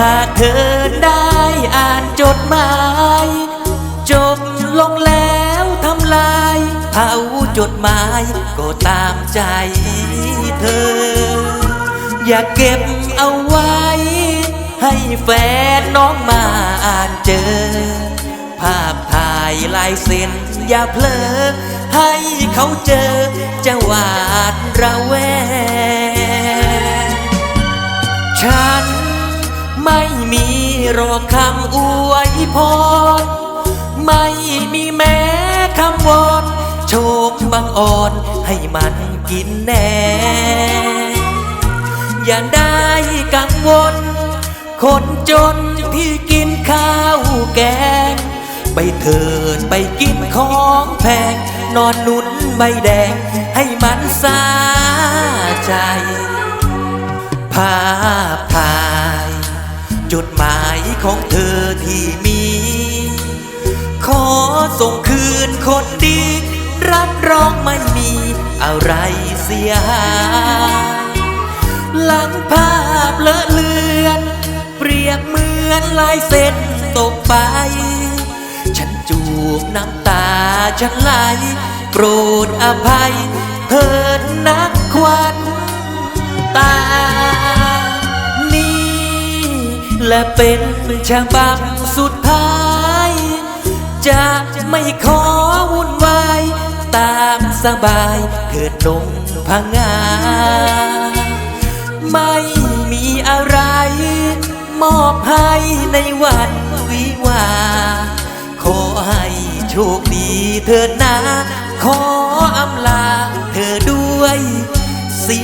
หากเธอได้อ่านจดหมาย จบลงแล้วทำลายเผาจดหมายก็ตามใจเธอ อย่าเก็บเอาไว้ ให้แฟนน้องมาอ่านเจอ ภาพถ่ายลายเซ็นอย่าเพลอให้เขาเจอจะหวาดระแวง ม่มีรอคำอวยพรไม่มีแม้คำวอนโชคบังอ่อนให้มันกินแน่ อย่าได้กังวล คนจนที่กินข้าวแกง ไปเถิดไปกินของแพง นอนนุนใบแดงให้มันสาใจ ภาพถ่าย จดหมายของเธอที่มี ขอส่งคืนคนดี รับรองไม่มีอะไรเสียหายหลังภาพเลอะเลือน เปรียบเหมือนลายเส้นตกไป ฉันจูบน้ำตาฉันไหลโปรดอภัยเถิดนักควันตา และเป็นฉบับสุดท้าย จะไม่ขอวุ่นวาย ตามสบายเถิดดงพังงา ไม่มีอะไร มอบให้ในวันวิวา ขอให้โชคดีเถิดนะ ขออำลาเธอด้วยสี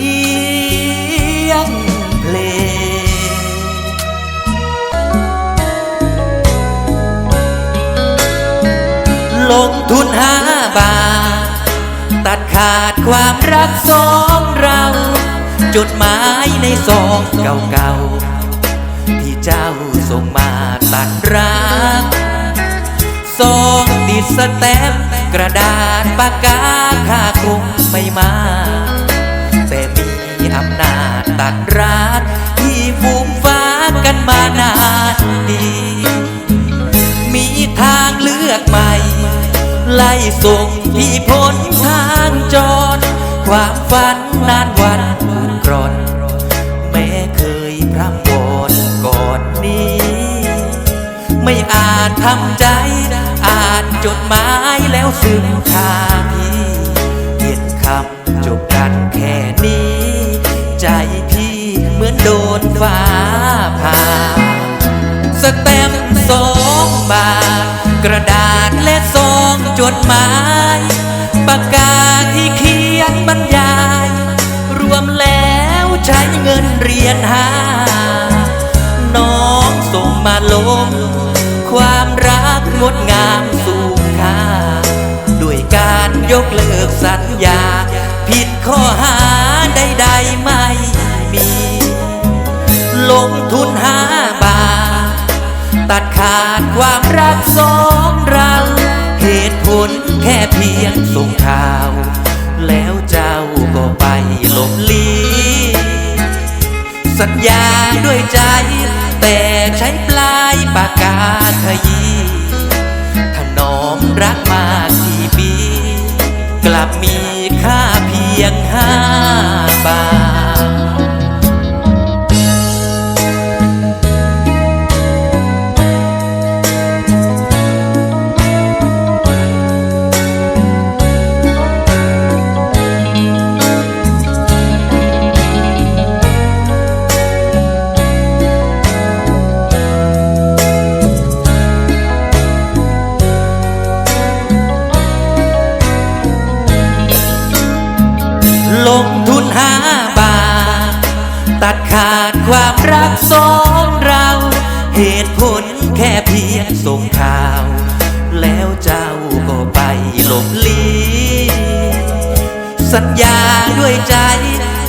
ลงทุนห้าบาท ตัดขาดความรักสองเรา จดหมายในซองเก่าๆ ที่เจ้าส่งมาตัดรักซองติดสแตมป์กระดาษปากกาค่าคงไม่มา แต่มีอำนาจตัดรักที่ฟูมฟ้ากันมานานดี ไล่ส่งพี่พ้นทางจรความฝันนานวันกรอน แม้เคยพร่ำวอนก่อนนี้ ไม่อาจทำใจ อ่านจดหมายแล้วซึมคาพี่เขียนคำจบกันแค่นี้ ใจพี่เหมือนโดนฟ้าผ่าสแตม ดหมายปากกาที่เขียนบรรยาย รวมแล้วใช้เงินเรียนหา น้องส่งมาลงความรักงดงามสูงค่าด้วยการยกเลิกสัญญา ผิดข้อหาใดๆไม่มีลงทุนห้าบาทตัดขาดความรักสองเรา นแค่เพียงส่งข่าว แล้วเจ้าก็ไปหลบลีสัญญาด้วยใจ แต่ใช้ปลายปากกาขยี้ถนอมรักมากี่ปี กลับมีค่าเพียงห้า ตัดขาดความรักสองเรา เหตุผลแค่เพียงส่งข่าว แล้วเจ้าก็ไปหลบลีสัญญาด้วยใจ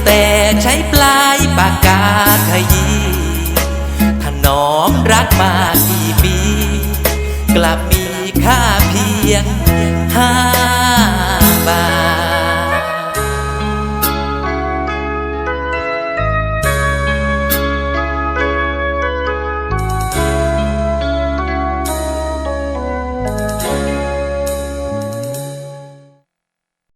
แต่ใช้ปลายปากกาขยี้ถนอมรักมากี่ปี กลับมีค่าเพียงห้าบาท